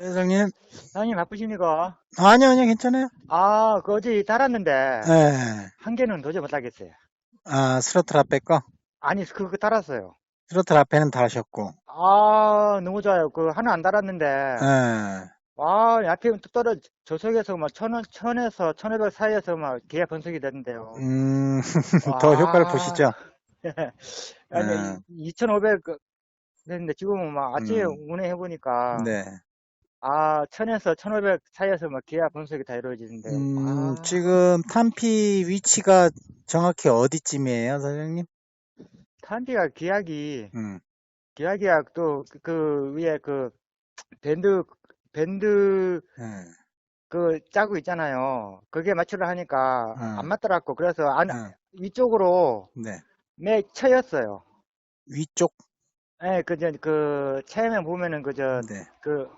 회장님. 사장님 바쁘십니까? 아니요, 아니요, 괜찮아요. 아, 그 어제 달았는데 네. 한 개는 도저히 못 하겠어요. 아, 스로틀 앞에 거? 아니, 그거 달았어요. 스로틀 앞에는 달으셨고. 아, 너무 좋아요. 그 하나 안 달았는데 네. 와, 앞에 또 떨어 저속에서 막 천, 천에서 천오백 사이에서 막 계약 분석이 되는데요. 음, 와. 더 효과를 보시죠. 아니, 네. 2,500 됐는데 지금은 막 아침에 음. 운행해 보니까 네. 아, 천에서 천오백 사이에서 막 계약 분석이 다 이루어지는데요. 음, 아. 지금 탄피 위치가 정확히 어디쯤이에요, 사장님? 탄비가 계약이 음, 기아기야 또그 위에 그 밴드 밴드 네. 그 짜고 있잖아요. 그게 맞추려 하니까 음. 안 맞더라고. 그래서 안 네. 위쪽으로 네. 맥 쳐였어요. 위쪽? 예, 그저 그 체험에 보면은 그 저 네. 그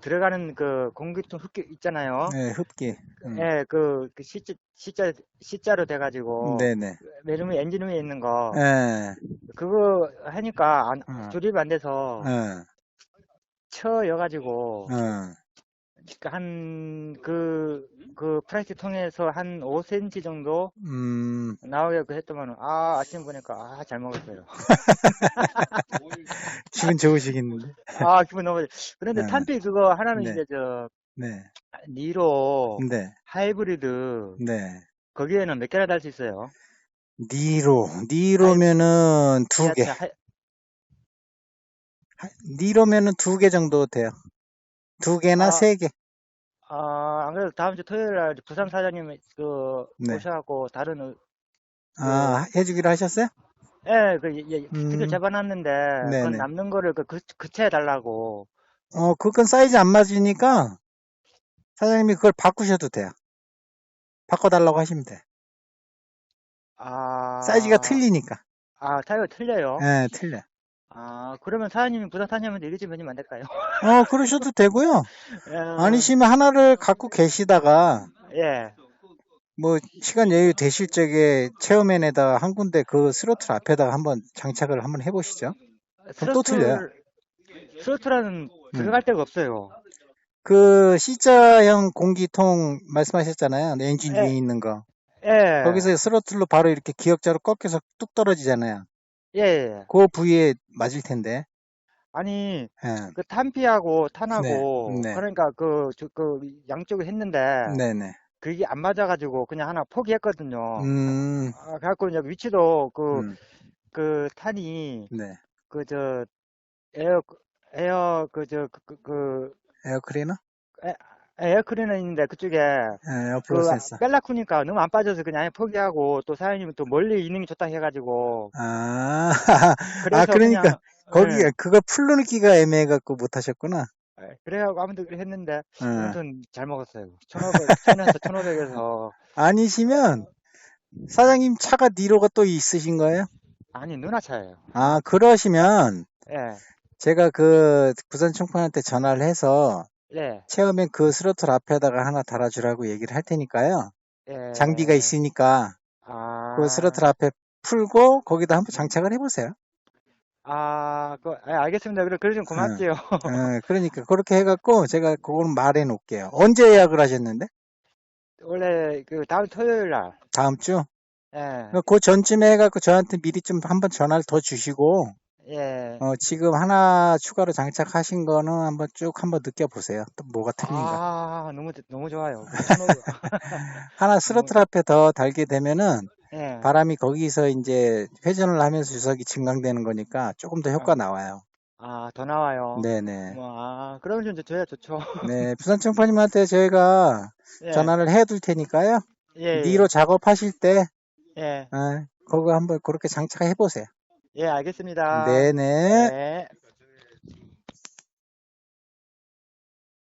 들어가는 그 공기통 흡기 있잖아요. 네, 흡기. 음. 예, 그, 그 시자 시자 시자로 돼가지고 네네. 맨 위에 엔진 위에 있는 거 네. 그거 하니까 안, 음. 조립이 안 돼서 네. 쳐여가지고 네. 한, 그, 그 플라스틱 통에서 한 5cm 정도 음, 나오게 했더만, 아, 아침 보니까, 아, 잘 먹었어요. 기분 좋으시겠는데? 아, 기분 너무, 그런데 네. 탄피 그거 하나는 네. 이제 저, 네. 니로, 네. 하이브리드, 네. 거기에는 몇 개나 달 수 있어요? 니로. 니로면은 두 개. 지하철 하- 니로면은 두 개 정도 돼요. 두 개나 아. 세 개. 아, 안 그래도 다음 주 토요일 날 부산 사장님 그, 네. 오셔갖고, 다른, 의- 아, 해주기로 하셨어요? 예, 그, 예, 음. 티켓 잡아놨는데, 그 네네. 남는 거를 그, 그, 그체해달라고. 어, 그건 사이즈 안 맞으니까 사장님이 그걸 바꾸셔도 돼요. 바꿔달라고 하시면 돼. 아. 사이즈가 틀리니까. 아, 타이어 틀려요? 예, 틀려. 아, 그러면 사장님이 부산 사장님한테 얘기 좀 해주면 안 될까요? 어, 그러셔도 되고요. 예, 아니시면 하나를 갖고 계시다가 예. 뭐 시간 여유 되실 적에 체어맨에다가 한 군데 그 스로틀 앞에다가 한번 장착을 한번 해보시죠. 그럼 또 틀려요. 스로틀은 들어갈 데가 없어요. 그 C자형 공기통 말씀하셨잖아요. 엔진 예. 위에 있는 거. 예. 거기서 스로틀로 바로 이렇게 기역자로 꺾여서 뚝 떨어지잖아요. 예, 예. 그 부위에 맞을 텐데. 아니, 예. 그 탄피하고 탄하고, 네, 네. 그러니까 그, 저, 그, 양쪽을 했는데, 네네. 그게 안 맞아가지고 그냥 하나 포기했거든요. 음, 아, 그래갖고 이제 위치도 그, 음, 그 탄이, 네. 그, 저, 에어, 에어, 그, 저, 그, 그, 그 에어크리너? 에 어클리너 있는데 그쪽에 예, 에어 그 프로세서. 뺄라쿠니까 너무 안 빠져서 그냥 아예 포기하고 또 사장님은 또 멀리 있는 게 좋다 해가지고 아, 아, 그러니까 그냥, 거기 예, 그걸 풀르기가 애매해갖고 못 하셨구나. 예, 그래가지고 아무튼 그렇게 했는데 예. 아무튼 잘 먹었어요 1500, 1000에서 1500에서 아니시면 사장님 차가 니로가 또 있으신 거예요? 아니 누나 차예요 아, 그러시면 예, 제가 그 부산 총판한테 전화를 해서 예, 체험엔 그 스로틀 앞에다가 하나 달아주라고 얘기를 할 테니까요. 예. 장비가 있으니까 아, 그 스로틀 앞에 풀고 거기다 한번 장착을 해보세요. 아, 그, 예, 알겠습니다 그래, 그래 좀 고맙지요 예, 그러니까 그렇게 해갖고 제가 그거는 말해 놓을게요. 언제 예약을 하셨는데? 원래 그 다음 토요일 날 다음 주? 예, 그 전쯤에 해갖고 저한테 미리 좀 한번 전화를 더 주시고 예. 어, 지금 하나 추가로 장착하신 거는 한번 쭉 한번 느껴보세요. 또 뭐가 틀린가. 아, 너무, 너무 좋아요. 1500. 하나 스로틀 앞에 더 달게 되면은 예. 바람이 거기서 이제 회전을 하면서 주석이 증강되는 거니까 조금 더 효과 나와요. 아, 더 나와요. 네네. 뭐, 아, 그러면 좀 저야 좋죠. 네, 부산 청파님한테 저희가 예. 전화를 해 둘 테니까요. 예. 니로 작업하실 때, 예. 어, 그거 한번 그렇게 장착해 보세요. 예, 알겠습니다. 네네. 네.